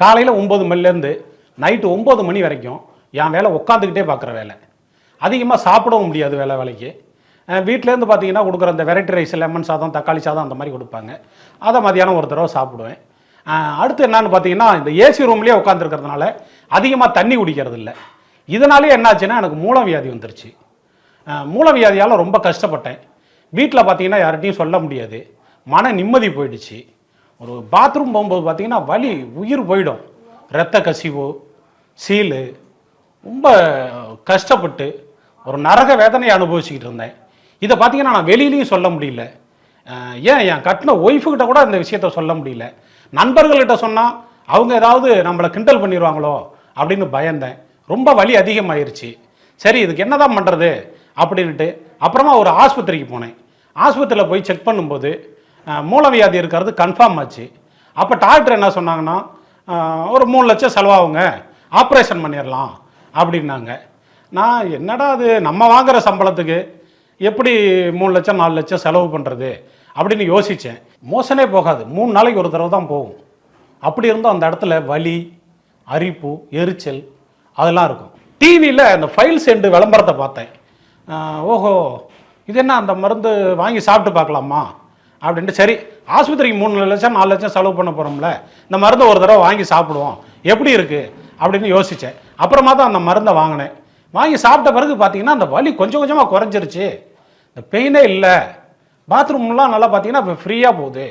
காலையில் ஒம்பது மணிலேருந்து நைட்டு ஒம்பது மணி வரைக்கும் என் வேலை உட்காந்துக்கிட்டே பார்க்குற வேலை. அதிகமாக சாப்பிடவும் முடியாது வேலை வேலைக்கு. வீட்டிலேருந்து பார்த்தீங்கன்னா கொடுக்குற அந்த வெரைட்டி ரைஸ் லெமன் சாதம் தக்காளி சாதம் அந்த மாதிரி கொடுப்பாங்க. அதை மதியானம் ஒரு தடவை சாப்பிடுவேன். அடுத்து என்னன்னு பார்த்தீங்கன்னா இந்த ஏசி ரூம்லேயே உட்காந்துருக்கிறதுனால அதிகமாக தண்ணி குடிக்கிறது இல்லை இதனாலே என்னாச்சுன்னா எனக்கு மூலவியாதி வந்துருச்சு. அஹ் மூலவியாதியால் ரொம்ப கஷ்டப்பட்டேன். வீட்டில் பார்த்தீங்கன்னா யார்கிட்டையும் சொல்ல முடியாது. மன நிம்மதி போயிடுச்சு. ஒரு பாத்ரூம் போகும்போது பார்த்தீங்கன்னா வலி உயிர் போயிடும். இரத்த கசிவு சீலு. ரொம்ப கஷ்டப்பட்டு ஒரு நரக வேதனையை அனுபவிச்சுக்கிட்டு இருந்தேன். இதை பார்த்தீங்கன்னா நான் வெளியிலையும் சொல்ல முடியல. ஏன் என் கட்டின ஒய்ஃபுக்கிட்ட கூட இந்த விஷயத்த சொல்ல முடியல. நண்பர்கள்கிட்ட சொன்னால் அவங்க ஏதாவது நம்மளை கிண்டல் பண்ணிடுவாங்களோ அப்படின்னு பயந்தேன். ரொம்ப வலி அதிகமாயிருச்சு. சரி இதுக்கு என்ன தான் பண்ணுறது அப்படின்ட்டு அப்புறமா ஒரு ஆஸ்பத்திரிக்கு போனேன். ஆஸ்பத்திரியில் போய் செக் பண்ணும்போது மூலவியாதி இருக்கிறது கன்ஃபார்ம் ஆச்சு. அப்போ டாக்டர் என்ன சொன்னாங்கன்னா ஒரு மூணு லட்சம் செலவாகுங்க ஆப்ரேஷன் பண்ணிடலாம் அப்படின்னாங்க. நான் என்னடா அது நம்ம வாங்குகிற சம்பளத்துக்கு எப்படி மூணு லட்சம் நாலு லட்சம் செலவு பண்ணுறது அப்படின்னு யோசித்தேன் மோசனே போகாது மூணு நாளைக்கு ஒரு தடவை தான் போகும். அப்படி இருந்தும் அந்த இடத்துல வலி அரிப்பு எரிச்சல் அதெல்லாம் இருக்கும். டிவியில் அந்த ஃபைல் என்று விளம்பரத்தை பார்த்தேன். ஓஹோ இது என்ன அந்த மருந்து வாங்கி சாப்பிட்டு பார்க்கலாமா? அப்படின்ட்டு சரி ஆஸ்பத்திரிக்கு மூணு லட்சம் நாலு லட்சம் செலவு பண்ண போகிறோம்ல இந்த மருந்தை ஒரு தடவை வாங்கி சாப்பிடுவோம். எப்படி இருக்குது அப்படின்னு யோசித்தேன் அப்புறமா தான் அந்த மருந்தை வாங்கினேன். வாங்கி சாப்பிட்ட பிறகு பார்த்தீங்கன்னா அந்த வலி கொஞ்சம் கொஞ்சமாக குறைஞ்சிருச்சு. இந்த பெயினே இல்லை. பாத்ரூம்லாம் நல்லா பார்த்தீங்கன்னா இப்போ ஃப்ரீயாக போகுது.